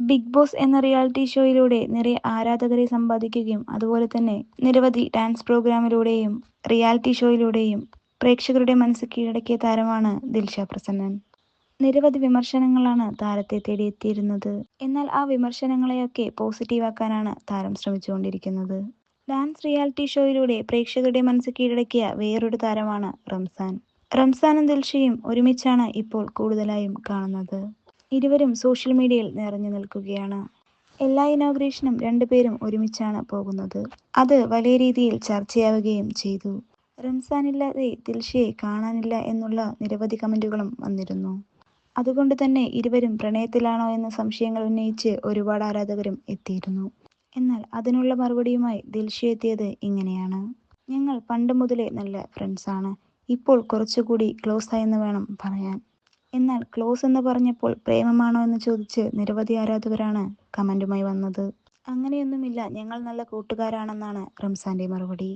Big Boss എന്ന reality ഷോയിലൂടെ നിറയെ ആരാധകരെ സമ്പാദിക്കുകയും അതുപോലെ തന്നെ നിരവധി ഡാൻസ് പ്രോഗ്രാമിലൂടെയും റിയാലിറ്റി ഷോയിലൂടെയും പ്രേക്ഷകരുടെ മനസ്സ് കീഴടക്കിയ താരമാണ് ദിൽഷ പ്രസന്നൻ. നിരവധി വിമർശനങ്ങളാണ് താരത്തെ തേടിയെത്തിയിരുന്നത്. എന്നാൽ ആ വിമർശനങ്ങളെയൊക്കെ പോസിറ്റീവാക്കാനാണ് താരം ശ്രമിച്ചുകൊണ്ടിരിക്കുന്നത്. ഡാൻസ് റിയാലിറ്റി ഷോയിലൂടെ പ്രേക്ഷകരുടെ മനസ്സ് കീഴടക്കിയ വേറൊരു താരമാണ് റംസാൻ. റംസാനും ദിൽഷയും ഒരുമിച്ചാണ് ഇപ്പോൾ കൂടുതലായും കാണുന്നത്. ഇരുവരും സോഷ്യൽ മീഡിയയിൽ നിറഞ്ഞു നിൽക്കുകയാണ്. എല്ലാ ഇനോഗ്രേഷനും രണ്ടുപേരും ഒരുമിച്ചാണ് പോകുന്നത്. അത് വലിയ രീതിയിൽ ചർച്ചയാവുകയും ചെയ്തു. റംസാനില്ലാതെ ദിൽഷയെ കാണാനില്ല എന്നുള്ള നിരവധി കമന്റുകളും വന്നിരുന്നു. അതുകൊണ്ട് തന്നെ ഇരുവരും പ്രണയത്തിലാണോ എന്ന സംശയങ്ങൾ ഉന്നയിച്ച് ഒരുപാട് ആരാധകരും എത്തിയിരുന്നു. എന്നാൽ അതിനുള്ള മറുപടിയുമായി ദിൽഷ എത്തിയത് ഇങ്ങനെയാണ്. ഞങ്ങൾ പണ്ട് മുതലേ നല്ല ഫ്രണ്ട്സാണ് ഇപ്പോൾ കുറച്ചുകൂടി ക്ലോസ് ആയെന്ന് വേണം പറയാൻ. എന്നാൽ ക്ലോസ് എന്ന് പറഞ്ഞപ്പോൾ പ്രേമമാണോ എന്ന് ചോദിച്ച് നിരവധി ആരാധകരാണ് കമന്റുമായി വന്നത്. അങ്ങനെയൊന്നുമില്ല ഞങ്ങൾ നല്ല കൂട്ടുകാരാണെന്നാണ് റംസാന്റെ മറുപടി.